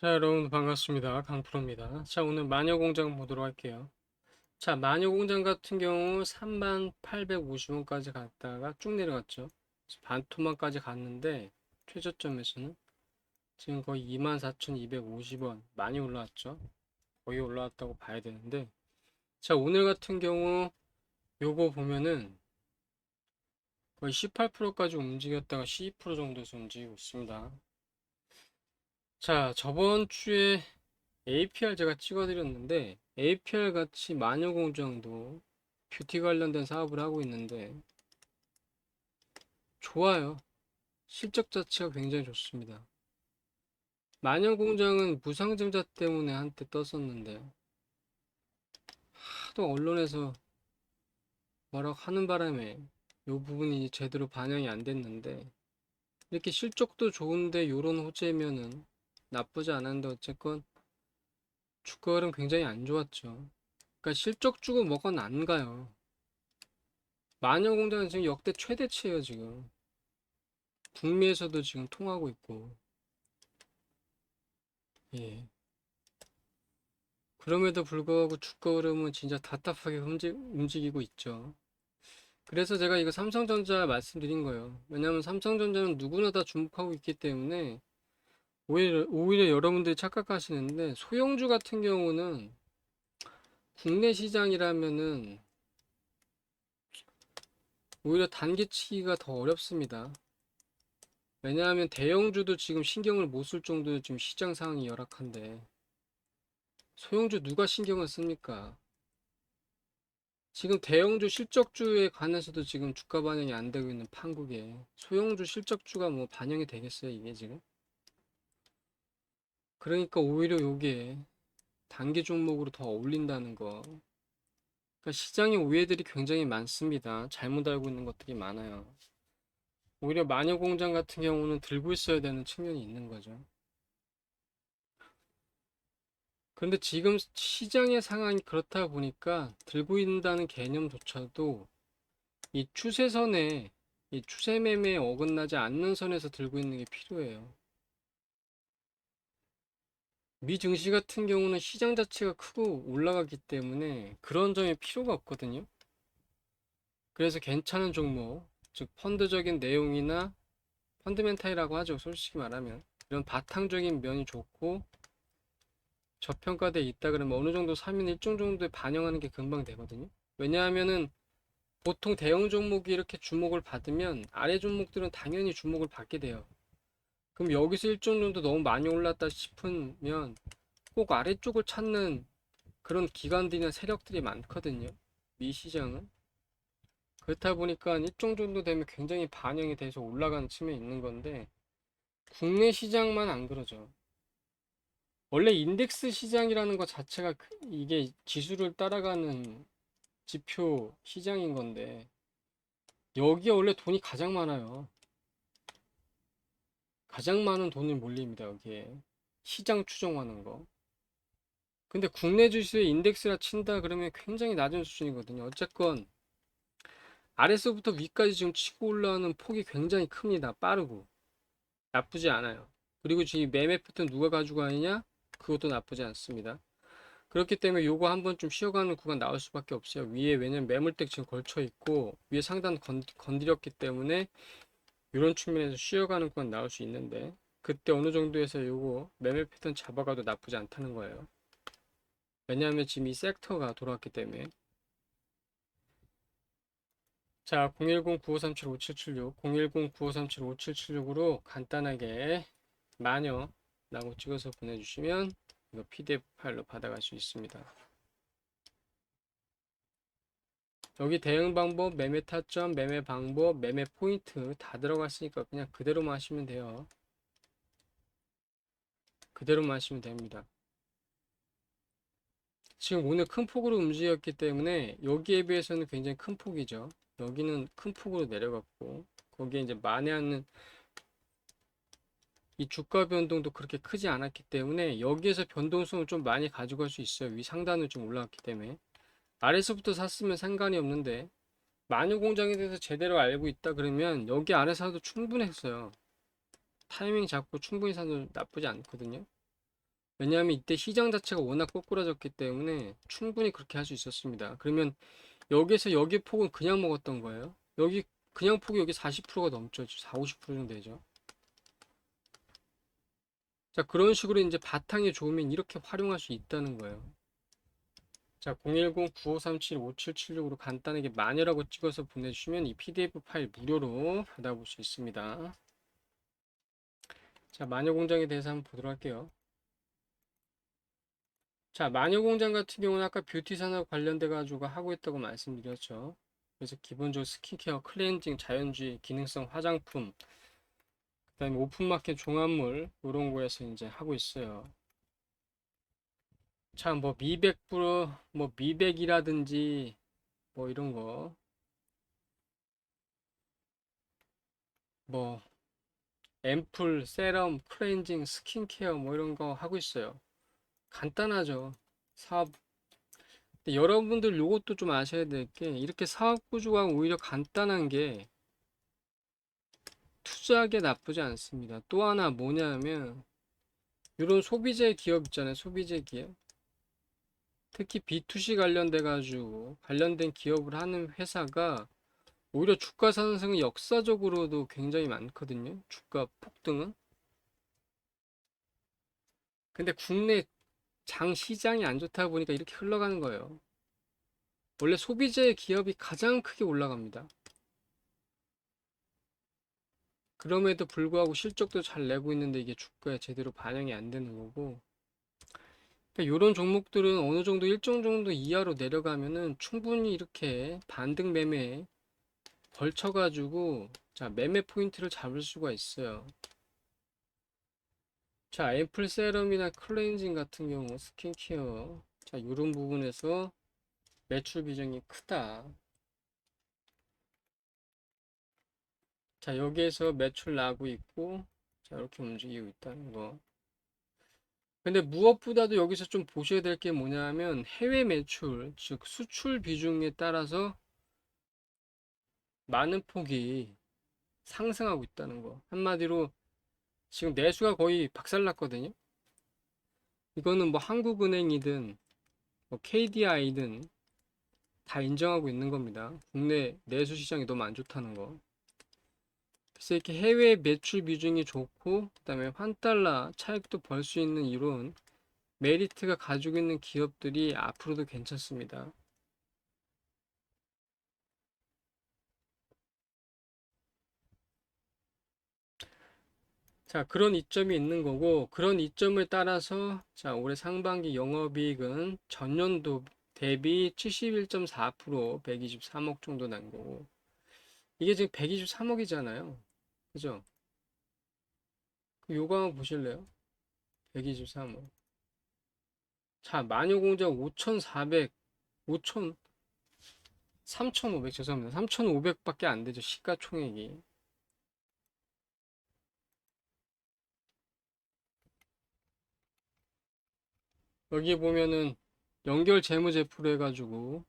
자, 여러분 반갑습니다. 강프로입니다. 자, 오늘 마녀공장 보도록 할게요. 자, 마녀공장 같은 경우 3850원까지 갔다가 쭉 내려갔죠. 반토막까지 갔는데 최저점에서는 지금 거의 24,250원 많이 올라왔죠. 거의 올라왔다고 봐야 되는데 자, 오늘 같은 경우 요거 보면은 거의 18%까지 움직였다가 12% 정도에서 움직이고 있습니다. 자, 저번 주에 APR 제가 찍어드렸는데, APR 같이 마녀공장도 뷰티 관련된 사업을 하고 있는데, 좋아요. 실적 자체가 굉장히 좋습니다. 마녀공장은 무상증자 때문에 한때 떴었는데, 하도 언론에서 뭐라고 하는 바람에 이 부분이 제대로 반영이 안 됐는데, 이렇게 실적도 좋은데 요런 호재면은 나쁘지 않았는데 어쨌건 주가는 굉장히 안 좋았죠. 그러니까 실적 주고 뭐가 안 가요. 마녀공장은 지금 역대 최대치예요 지금. 북미에서도 지금 통하고 있고. 예. 그럼에도 불구하고 주가 흐름은 진짜 답답하게 움직, 움직이고 있죠. 그래서 제가 이거 삼성전자 말씀드린 거예요. 왜냐하면 삼성전자는 누구나 다 주목하고 있기 때문에 오히려, 오히려 여러분들이 착각하시는데 소형주 같은 경우는 국내 시장이라면은 오히려 단계치기가 더 어렵습니다. 왜냐하면 대형주도 지금 신경을 못 쓸 정도로 지금 시장 상황이 열악한데 소형주 누가 신경을 씁니까? 지금 대형주 실적주에 관해서도 지금 주가 반영이 안 되고 있는 판국에 소형주 실적주가 뭐 반영이 되겠어요 이게 지금? 그러니까 오히려 요게 단기 종목으로 더 어울린다는 거. 그러니까 시장에 오해들이 굉장히 많습니다. 잘못 알고 있는 것들이 많아요. 오히려 마녀공장 같은 경우는 들고 있어야 되는 측면이 있는 거죠. 그런데 지금 시장의 상황이 그렇다 보니까 들고 있다는 개념조차도 이 추세선에 이 추세 매매에 어긋나지 않는 선에서 들고 있는 게 필요해요. 미 증시 같은 경우는 시장 자체가 크고 올라가기 때문에 그런 점이 필요가 없거든요. 그래서 괜찮은 종목, 즉 펀드적인 내용이나 펀드멘탈이라고 하죠. 솔직히 말하면 이런 바탕적인 면이 좋고 저평가돼 있다 그러면 어느 정도 사면 일정 정도에 반영하는 게 금방 되거든요. 왜냐하면은 보통 대형 종목이 이렇게 주목을 받으면 아래 종목들은 당연히 주목을 받게 돼요. 그럼 여기서 일정 정도 너무 많이 올랐다 싶으면 꼭 아래쪽을 찾는 그런 기관들이나 세력들이 많거든요. 미 시장은. 그렇다 보니까 일정 정도 되면 굉장히 반영이 돼서 올라가는 측면이 있는 건데 국내 시장만 안 그러죠. 원래 인덱스 시장이라는 것 자체가 그- 이게 지수를 따라가는 지표 시장인 건데 여기에 원래 돈이 가장 많아요. 가장 많은 돈이 몰립니다, 여기에. 시장 추정하는 거. 근데 국내 주식의 인덱스라 친다 그러면 굉장히 낮은 수준이거든요. 어쨌건 아래서부터 위까지 지금 치고 올라오는 폭이 굉장히 큽니다. 빠르고. 나쁘지 않아요. 그리고 지금 매매 패턴 누가 가지고 가느냐? 그것도 나쁘지 않습니다. 그렇기 때문에 요거 한번 좀 쉬어가는 구간 나올 수밖에 없어요. 위에 왜냐면 매물대 지금 걸쳐 있고 위에 상단 건, 건드렸기 때문에 이런 측면에서 쉬어가는 건 나올 수 있는데 그때 어느 정도에서 요거 매매 패턴 잡아가도 나쁘지 않다는 거예요. 왜냐하면 지금 이 섹터가 돌아왔기 때문에 자 010-9537-5776 010-9537-5776으로 간단하게 마녀라고 찍어서 보내주시면 이거 PDF 파일로 받아갈 수 있습니다. 여기 대응 방법, 매매 타점, 매매 방법, 매매 포인트 다 들어갔으니까 그냥 그대로만 하시면 돼요. 그대로만 하시면 됩니다. 지금 오늘 큰 폭으로 움직였기 때문에 여기에 비해서는 굉장히 큰 폭이죠. 여기는 큰 폭으로 내려갔고 거기에 이제 만회하는 이 주가 변동도 그렇게 크지 않았기 때문에 여기에서 변동성을 좀 많이 가져갈 수 있어요. 위 상단을 좀 올라갔기 때문에. 아래서부터 샀으면 상관이 없는데 마녀 공장에 대해서 제대로 알고 있다 그러면 여기 아래 사도 충분했어요. 타이밍 잡고 충분히 사도 나쁘지 않거든요. 왜냐하면 이때 시장 자체가 워낙 꼬꾸라졌기 때문에 충분히 그렇게 할 수 있었습니다. 그러면 여기서 여기 폭은 그냥 먹었던 거예요. 여기 그냥 폭이 여기 40%가 넘죠. 4, 50% 정도 되죠. 자, 그런 식으로 이제 바탕이 좋으면 이렇게 활용할 수 있다는 거예요. 자, 010-9537-5776으로 간단하게 마녀라고 찍어서 보내주시면 이 PDF 파일 무료로 받아볼 수 있습니다. 자, 마녀 공장에 대해서 한번 보도록 할게요. 자, 마녀 공장 같은 경우는 아까 뷰티 산업 관련돼 가지고 하고 있다고 말씀드렸죠. 그래서 기본적으로 스킨케어, 클렌징, 자연주의, 기능성 화장품, 그다음에 오픈마켓 종합물 이런 거에서 이제 하고 있어요. 자, 뭐 미백 프로, 뭐 미백이라든지 뭐 이런 거, 뭐 앰플, 세럼, 클렌징, 스킨케어 뭐 이런 거 하고 있어요. 간단하죠. 사업. 여러분들 요것도 좀 아셔야 될 게 이렇게 사업 구조가 오히려 간단한 게 투자하기에 나쁘지 않습니다. 또 하나 뭐냐면 이런 소비재 기업 있잖아요. 소비재 기업. 특히 B2C 관련돼 가지고 관련된 기업을 하는 회사가 오히려 주가 상승은 역사적으로도 굉장히 많거든요. 주가 폭등은. 근데 국내 장 시장이 안 좋다 보니까 이렇게 흘러가는 거예요. 원래 소비재 기업이 가장 크게 올라갑니다. 그럼에도 불구하고 실적도 잘 내고 있는데 이게 주가에 제대로 반영이 안 되는 거고. 그러니까 이런 종목들은 어느 정도 일정 정도 이하로 내려가면은 충분히 이렇게 반등 매매에 걸쳐가지고 자 매매 포인트를 잡을 수가 있어요. 자 앰플 세럼이나 클렌징 같은 경우 스킨케어 자 이런 부분에서 매출 비중이 크다. 자 여기에서 매출 나고 있고 자 이렇게 움직이고 있다는 거. 근데 무엇보다도 여기서 좀 보셔야 될 게 뭐냐면 해외 매출 즉 수출 비중에 따라서 많은 폭이 상승하고 있다는 거. 한마디로 지금 내수가 거의 박살났거든요. 이거는 뭐 한국은행이든 뭐 KDI든 다 인정하고 있는 겁니다. 국내 내수 시장이 너무 안 좋다는 거. 그래서 이렇게 해외 매출 비중이 좋고 그다음에 환달러 차익도 벌 수 있는 이런 메리트가 가지고 있는 기업들이 앞으로도 괜찮습니다. 자, 그런 이점이 있는 거고, 그런 이점을 따라서, 자, 올해 상반기 영업이익은 전년도 대비 71.4% 123억 정도 난 거고, 이게 지금 123억이잖아요. 그죠? 그 요거 한번 보실래요? 123억. 자, 마녀공장 5,400, 5,000, 3,500, 죄송합니다. 3,500밖에 안 되죠. 시가총액이. 여기 보면은 연결 재무제표로 해가지고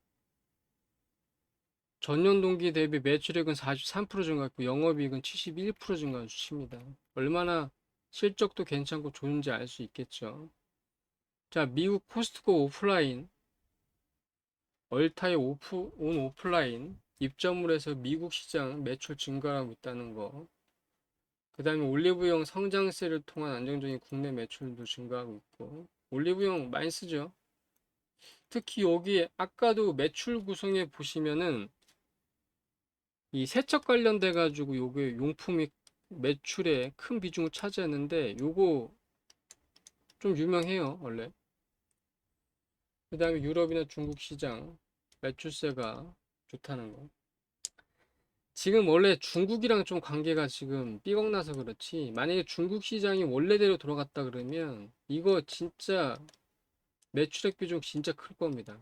전년 동기 대비 매출액은 43% 증가했고 영업이익은 71% 증가한 수치입니다. 얼마나 실적도 괜찮고 좋은지 알 수 있겠죠. 자, 미국 코스트코 오프라인 얼타의 오프, 온 오프라인 입점을 해서 미국 시장 매출 증가하고 있다는 거. 그 다음에 올리브영 성장세를 통한 안정적인 국내 매출도 증가하고 있고 올리브영 많이 쓰죠. 특히 여기 아까도 매출 구성에 보시면은 이 세척 관련돼 가지고 요게 용품이 매출에 큰 비중을 차지하는데 요거 좀 유명해요 원래. 그 다음에 유럽이나 중국 시장 매출세가 좋다는 거. 지금 원래 중국이랑 좀 관계가 지금 삐걱나서 그렇지 만약에 중국 시장이 원래대로 돌아갔다 그러면 이거 진짜 매출액 비중 진짜 클 겁니다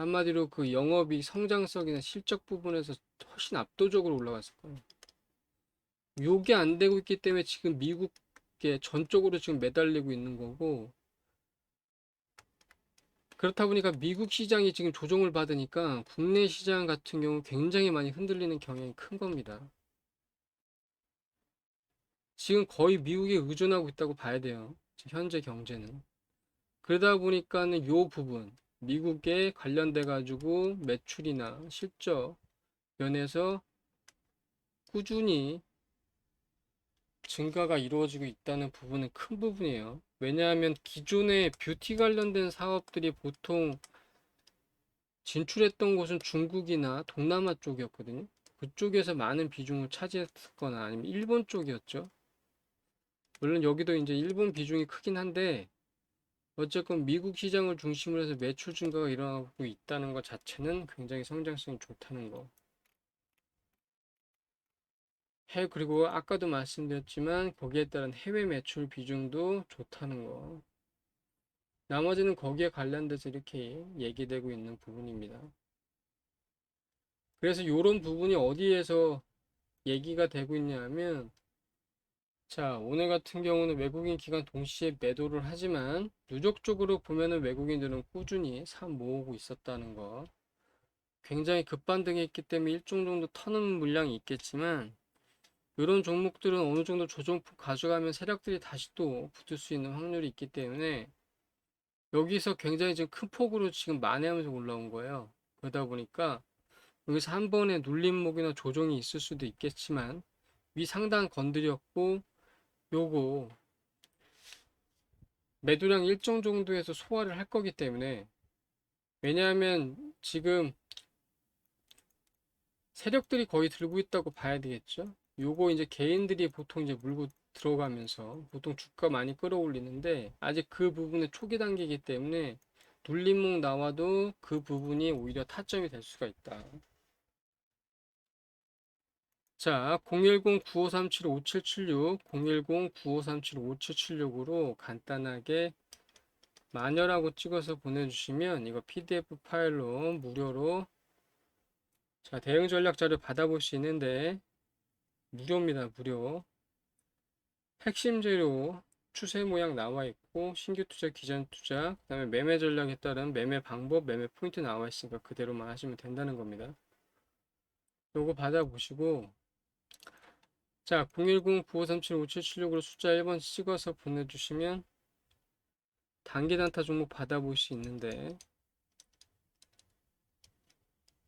한마디로 그 영업이 성장성이나 실적 부분에서 훨씬 압도적으로 올라갔을 거예요. 요게 안 되고 있기 때문에 지금 미국에 전적으로 지금 매달리고 있는 거고 그렇다 보니까 미국 시장이 지금 조정을 받으니까 국내 시장 같은 경우 굉장히 많이 흔들리는 경향이 큰 겁니다. 지금 거의 미국에 의존하고 있다고 봐야 돼요. 현재 경제는. 그러다 보니까는 요 부분, 미국에 관련돼 가지고 매출이나 실적 면에서 꾸준히 증가가 이루어지고 있다는 부분은 큰 부분이에요. 왜냐하면 기존의 뷰티 관련된 사업들이 보통 진출했던 곳은 중국이나 동남아 쪽이었거든요. 그쪽에서 많은 비중을 차지했거나 아니면 일본 쪽이었죠. 물론 여기도 이제 일본 비중이 크긴 한데 어쨌건 미국 시장을 중심으로 해서 매출 증가가 일어나고 있다는 것 자체는 굉장히 성장성이 좋다는 거. 해 그리고 아까도 말씀드렸지만 거기에 따른 해외 매출 비중도 좋다는 거. 나머지는 거기에 관련돼서 이렇게 얘기되고 있는 부분입니다. 그래서 이런 부분이 어디에서 얘기가 되고 있냐 하면 자 오늘 같은 경우는 외국인 기관 동시에 매도를 하지만 누적적으로 보면은 외국인들은 꾸준히 사 모으고 있었다는 거 굉장히 급반등이 있기 때문에 일정 정도 터는 물량이 있겠지만 이런 종목들은 어느 정도 조정폭 가져가면 세력들이 다시 또 붙을 수 있는 확률이 있기 때문에 여기서 굉장히 지금 큰 폭으로 지금 만회하면서 올라온 거예요. 그러다 보니까 여기서 한 번에 눌림목이나 조정이 있을 수도 있겠지만 위 상단 건드렸고 요거 매도량 일정 정도에서 소화를 할 거기 때문에 왜냐하면 지금 세력들이 거의 들고 있다고 봐야 되겠죠. 요거 이제 개인들이 보통 이제 물고 들어가면서 보통 주가 많이 끌어올리는데 아직 그 부분의 초기 단계이기 때문에 눌림목 나와도 그 부분이 오히려 타점이 될 수가 있다. 자, 010-9537-5776, 010-9537-5776으로 간단하게 마녀라고 찍어서 보내주시면 이거 PDF 파일로 무료로 자, 대응 전략 자료 받아볼 수 있는데 무료입니다. 무료. 핵심 재료 추세 모양 나와 있고 신규 투자, 기존 투자, 그다음에 매매 전략에 따른 매매 방법, 매매 포인트 나와 있으니까 그대로만 하시면 된다는 겁니다. 요거 받아보시고 자, 010-9537-5776으로 숫자 1번 찍어서 보내주시면 단기 단타 종목 받아볼 수 있는데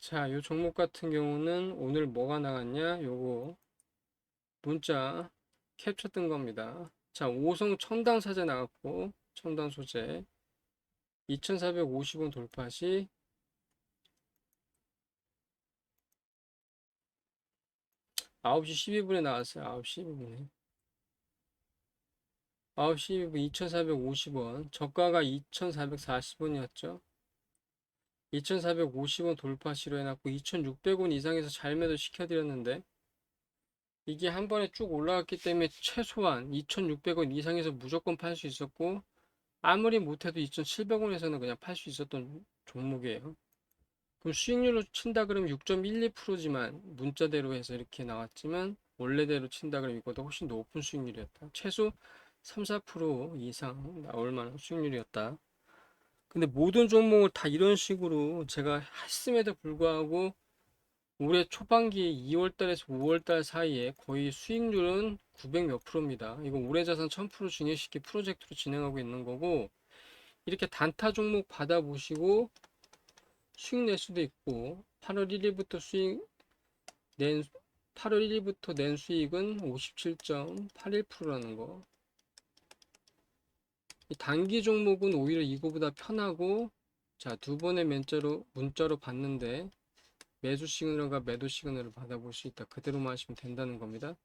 자, 요 종목 같은 경우는 오늘 뭐가 나갔냐? 요거 문자 캡처 뜬 겁니다. 자, 오성 첨단 사제 나왔고 첨단 소재 2450원 돌파 시 아홉 시 12분에 나왔어요. 아홉 시 12분에. 아홉 시 12분 2450원. 저가가 2440원이었죠. 2450원 돌파 시로 해놨고 2600원 이상에서 잘 매도 시켜드렸는데 이게 한 번에 쭉 올라갔기 때문에 최소한 2600원 이상에서 무조건 팔 수 있었고 아무리 못해도 2700원에서는 그냥 팔 수 있었던 종목이에요. 그럼 수익률로 친다 그러면 6.12%지만 문자대로 해서 이렇게 나왔지만 원래대로 친다 그러면 이거보다 훨씬 높은 수익률이었다. 최소 3, 4% 이상 나올 만한 수익률이었다. 근데 모든 종목을 다 이런 식으로 제가 했음에도 불구하고 올해 초반기에 2월달에서 5월달 사이에 거의 수익률은 900 몇 프로입니다. 이거 올해 자산 1000% 증여시키 프로젝트로 진행하고 있는 거고 이렇게 단타 종목 받아보시고 수익 낼 수도 있고 8월 1일부터 수익 낸 8월 1일부터 낸 수익은 57.81%라는 거. 이 단기 종목은 오히려 이거보다 편하고 자, 두 번의 문자로 문자로 받는데 매수 시그널과 매도 시그널을 받아볼 수 있다. 그대로만 하시면 된다는 겁니다.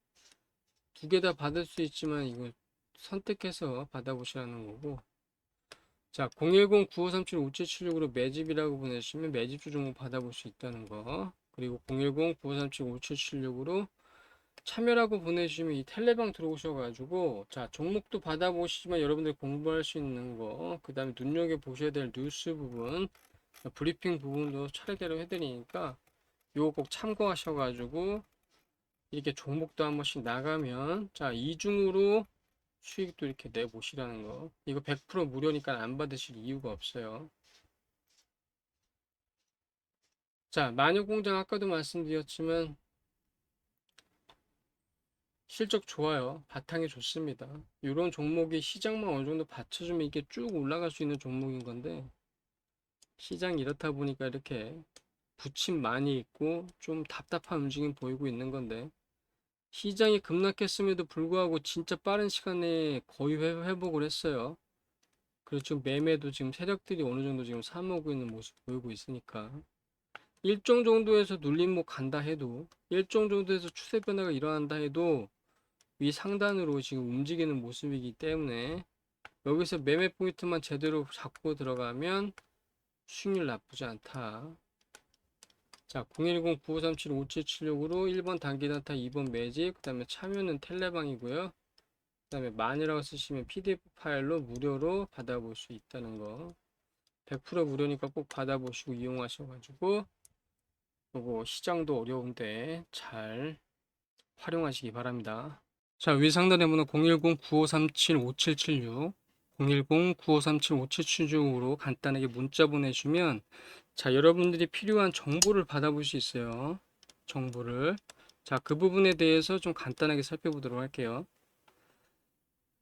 두 개 다 받을 수 있지만 이거 선택해서 받아보시라는 거고 자 010-9537-5776으로 매집이라고 보내주시면 매집주 종목 받아볼 수 있다는 거. 그리고 010-9537-5776으로 참여라고 보내주시면 이 텔레방 들어오셔가지고 자 종목도 받아보시지만 여러분들 공부할 수 있는 거 그 다음에 눈여겨보셔야 될 뉴스 부분 브리핑 부분도 차례대로 해드리니까 요거 꼭 참고하셔가지고 이렇게 종목도 한 번씩 나가면 자 이중으로 수익도 이렇게 내보시라는 거 이거 100% 무료니까 안 받으실 이유가 없어요 자 마녀공장 아까도 말씀드렸지만 실적 좋아요. 바탕이 좋습니다. 이런 종목이 시장만 어느 정도 받쳐주면 이게 쭉 올라갈 수 있는 종목인 건데 시장이 이렇다 보니까 이렇게 부침 많이 있고 좀 답답한 움직임 보이고 있는 건데 시장이 급락했음에도 불구하고 진짜 빠른 시간에 거의 회- 회복을 했어요. 그리고 지금 매매도 지금 세력들이 어느 정도 지금 사모으고 있는 모습 보이고 있으니까 일정 정도에서 눌림목 간다 해도 일정 정도에서 추세 변화가 일어난다 해도 위 상단으로 지금 움직이는 모습이기 때문에 여기서 매매 포인트만 제대로 잡고 들어가면 수익률 나쁘지 않다. 자, 010-9537-5776으로 1번 단기 단타, 2번 매집, 그 다음에 참여는 텔레방이고요. 그 다음에 만이라고 쓰시면 PDF 파일로 무료로 받아볼 수 있다는 거. 100% 무료니까 꼭 받아보시고 이용하셔가지고 요거 시장도 어려운데 잘 활용하시기 바랍니다. 자, 위 상단에 번호 010-9537-5776 010-9537-5776으로 간단하게 문자 보내주면 자, 여러분들이 필요한 정보를 받아볼 수 있어요. 정보를. 자, 그 부분에 대해서 좀 간단하게 살펴보도록 할게요.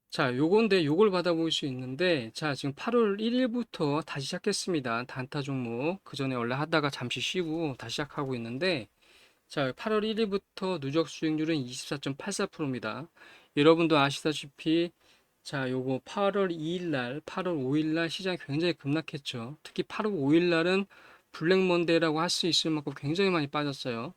자, 요건데 요걸 받아볼 수 있는데 자, 지금 8월 1일부터 다시 시작했습니다. 단타 종목. 그 전에 원래 하다가 잠시 쉬고 다시 시작하고 있는데 자, 8월 1일부터 누적 수익률은 24.84%입니다. 여러분도 아시다시피 자, 요거 8월 2일 날, 8월 5일 날 시장이 굉장히 급락했죠. 특히 8월 5일 날은 블랙 먼데이라고 할 수 있을 만큼 굉장히 많이 빠졌어요.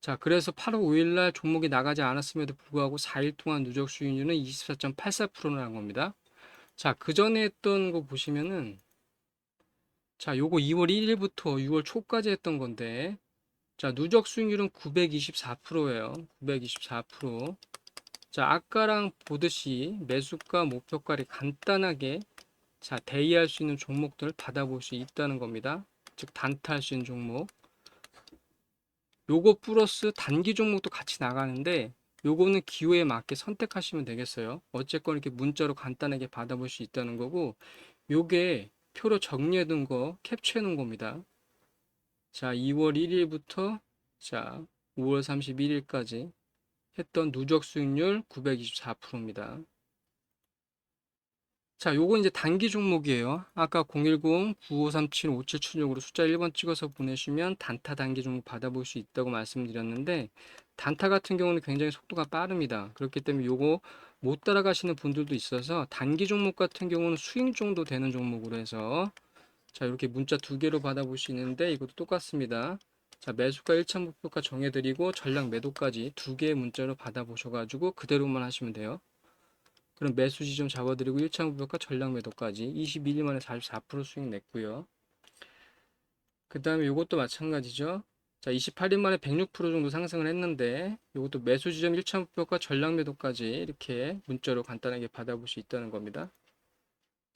자, 그래서 8월 5일 날 종목이 나가지 않았음에도 불구하고 4일 동안 누적 수익률은 24.84%라는 겁니다. 자, 그 전에 했던 거 보시면은 자, 요거 2월 1일부터 6월 초까지 했던 건데 자, 누적 수익률은 924%예요. 924%. 자, 아까랑 보듯이 매수가, 목표가를 간단하게 자, 대의할 수 있는 종목들을 받아볼 수 있다는 겁니다. 즉, 단타할 수 있는 종목. 요거 플러스 단기 종목도 같이 나가는데 요거는 기호에 맞게 선택하시면 되겠어요. 어쨌건 이렇게 문자로 간단하게 받아볼 수 있다는 거고 요게 표로 정리해 둔 거 캡처해 놓은 겁니다. 자, 2월 1일부터 자, 5월 31일까지 했던 누적 수익률 924%입니다. 자, 요거 이제 단기 종목이에요. 아까 010-9537-5776으로 숫자 1번 찍어서 보내시면 단타 단기 종목 받아볼 수 있다고 말씀드렸는데 단타 같은 경우는 굉장히 속도가 빠릅니다. 그렇기 때문에 요거 못 따라가시는 분들도 있어서 단기 종목 같은 경우는 수익 정도 되는 종목으로 해서 자, 이렇게 문자 두 개로 받아볼 수 있는데 이것도 똑같습니다. 자, 매수가 1차 목표가 정해드리고 전량 매도까지 두 개의 문자로 받아보셔가지고 그대로만 하시면 돼요. 그럼 매수 지점 잡아드리고 1차 목표가 전량 매도까지 21일 만에 44% 수익 냈고요. 그 다음에 이것도 마찬가지죠. 자, 28일 만에 106% 정도 상승을 했는데 이것도 매수 지점 1차 목표가 전량 매도까지 이렇게 문자로 간단하게 받아볼 수 있다는 겁니다.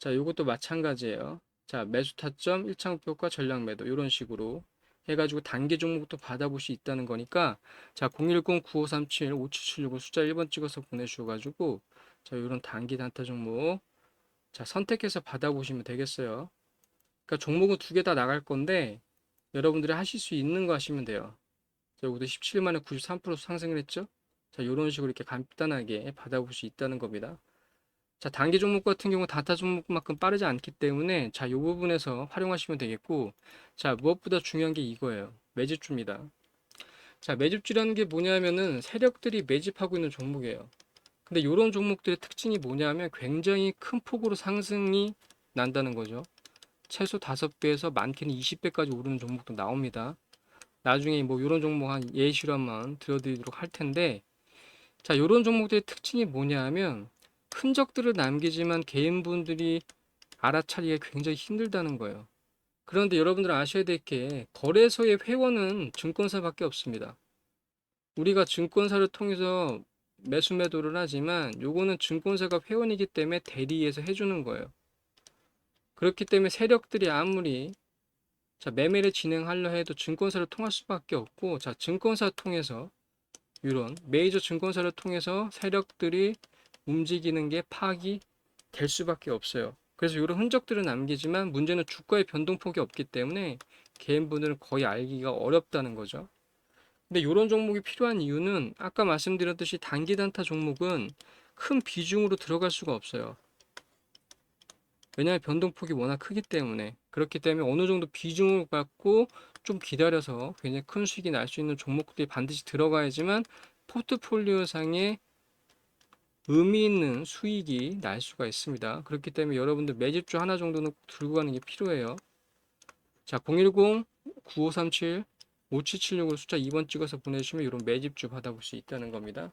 자, 이것도 마찬가지예요. 자, 매수 타점 1차 목표가 전량 매도 이런 식으로 해가지고 단기 종목도 받아볼 수 있다는 거니까 자 010-9537-5776을 숫자 1번 찍어서 보내주셔가지고 자 이런 단기 단타 종목 자 선택해서 받아보시면 되겠어요. 그러니까 종목은 두 개 다 나갈 건데 여러분들이 하실 수 있는 거 하시면 돼요. 자 여기도 17일 만에 93% 상승을 했죠? 자 이런 식으로 이렇게 간단하게 받아볼 수 있다는 겁니다 자, 단기 종목 같은 경우 단타 종목만큼 빠르지 않기 때문에 자, 이 부분에서 활용하시면 되겠고 자, 무엇보다 중요한 게 이거예요. 매집주입니다. 자, 매집주라는 게 뭐냐면은 세력들이 매집하고 있는 종목이에요. 근데 이런 종목들의 특징이 뭐냐면 굉장히 큰 폭으로 상승이 난다는 거죠. 최소 5배에서 많게는 20배까지 오르는 종목도 나옵니다. 나중에 뭐 이런 종목 한 예시로 한번 들어드리도록 할 텐데 자, 이런 종목들의 특징이 뭐냐면 흔적들을 남기지만 개인분들이 알아차리기가 굉장히 힘들다는 거예요. 그런데 여러분들 아셔야 될 게 거래소의 회원은 증권사밖에 없습니다. 우리가 증권사를 통해서 매수 매도를 하지만 요거는 증권사가 회원이기 때문에 대리해서 해주는 거예요. 그렇기 때문에 세력들이 아무리 자 매매를 진행하려 해도 증권사를 통할 수밖에 없고 자 증권사 통해서 이런 메이저 증권사를 통해서 세력들이 움직이는 게 파악이 될 수밖에 없어요. 그래서 이런 흔적들을 남기지만 문제는 주가의 변동폭이 없기 때문에 개인분들은 거의 알기가 어렵다는 거죠. 근데 이런 종목이 필요한 이유는 아까 말씀드렸듯이 단기 단타 종목은 큰 비중으로 들어갈 수가 없어요. 왜냐하면 변동폭이 워낙 크기 때문에 그렇기 때문에 어느 정도 비중을 갖고 좀 기다려서 굉장히 큰 수익이 날 수 있는 종목들이 반드시 들어가야지만 포트폴리오 상에 의미 있는 수익이 날 수가 있습니다. 그렇기 때문에 여러분들 매집주 하나 정도는 꼭 들고 가는 게 필요해요. 자, 010-9537 5776으로 숫자 2번 찍어서 보내주시면 이런 매집주 받아볼 수 있다는 겁니다.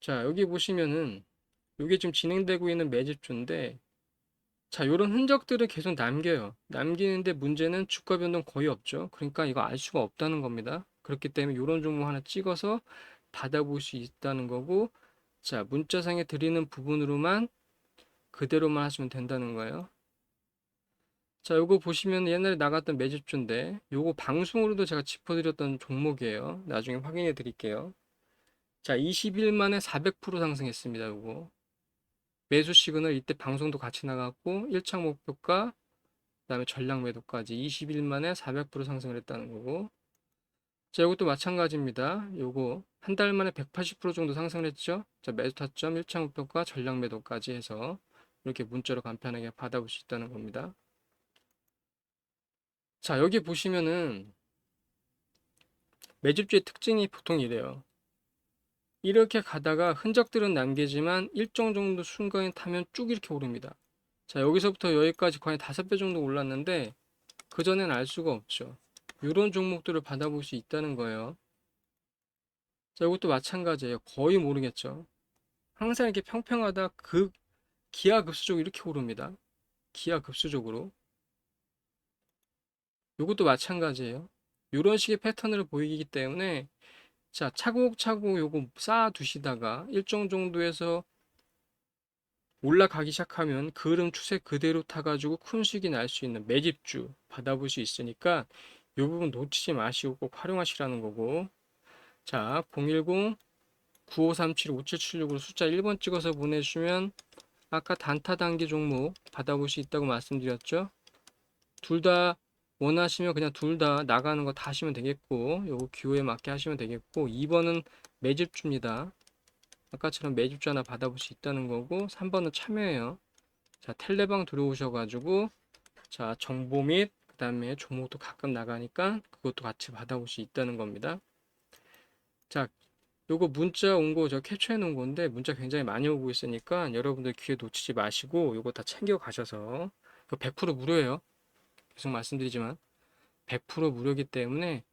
자, 여기 보시면은 이게 지금 진행되고 있는 매집주인데 자, 이런 흔적들을 계속 남겨요. 남기는데 문제는 주가 변동 거의 없죠. 그러니까 이거 알 수가 없다는 겁니다. 그렇기 때문에 이런 종목 하나 찍어서 받아볼 수 있다는 거고 자, 문자상에 드리는 부분으로만 그대로만 하시면 된다는 거예요. 자, 요거 보시면 옛날에 나갔던 매집주인데 요거 방송으로도 제가 짚어드렸던 종목이에요. 나중에 확인해 드릴게요. 자, 20일 만에 400% 상승했습니다. 요거. 매수 시그널 이때 방송도 같이 나갔고 1차 목표가 그다음에 전량 매도까지 20일 만에 400% 상승을 했다는 거고 자, 이것도 마찬가지입니다. 요거 한 달 만에 180% 정도 상승을 했죠. 자, 매수 타점 1차 목표가 전량 매도까지 해서 이렇게 문자로 간편하게 받아볼 수 있다는 겁니다. 자, 여기 보시면은 매집주의 특징이 보통 이래요. 이렇게 가다가 흔적들은 남기지만 일정 정도 순간에 타면 쭉 이렇게 오릅니다. 자, 여기서부터 여기까지 거의 다섯 배 정도 올랐는데 그전엔 알 수가 없죠. 이런 종목들을 받아볼 수 있다는 거예요. 자, 이것도 마찬가지예요. 거의 모르겠죠. 항상 이렇게 평평하다 그 기하급수적으로 이렇게 오릅니다. 기하급수적으로. 이것도 마찬가지예요. 이런 식의 패턴을 보이기 때문에 자, 차곡차곡 요거 쌓아 두시다가 일정 정도에서 올라가기 시작하면 그 흐름 추세 그대로 타가지고 큰 수익이 날 수 있는 매집주 받아볼 수 있으니까 이 부분 놓치지 마시고 꼭 활용하시라는 거고 자 010-9537-5776으로 숫자 1번 찍어서 보내주시면 아까 단타 단기 종목 받아볼 수 있다고 말씀드렸죠? 둘 다 원하시면 그냥 둘 다 나가는 거 다 하시면 되겠고 요거 기호에 맞게 하시면 되겠고 2번은 매집주입니다. 아까처럼 매집주 하나 받아볼 수 있다는 거고 3번은 참여예요. 자 텔레방 들어오셔가지고 자 정보 및 그 다음에 종목도 가끔 나가니까 그것도 같이 받아볼 수 있다는 겁니다 자 요거 문자 온 거 저 캡처해 놓은 건데 문자 굉장히 많이 오고 있으니까 여러분들 기회 놓치지 마시고 요거 다 챙겨 가셔서 이거 100% 무료예요. 계속 말씀드리지만 100% 무료이기 때문에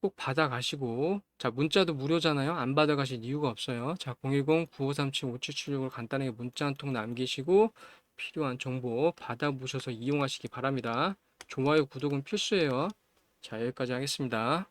꼭 받아 가시고 자 문자도 무료잖아요. 안 받아 가실 이유가 없어요. 자 010-9537-5776을 간단하게 문자 한 통 남기시고 필요한 정보 받아보셔서 이용하시기 바랍니다. 좋아요 구독은 필수예요. 자 여기까지 하겠습니다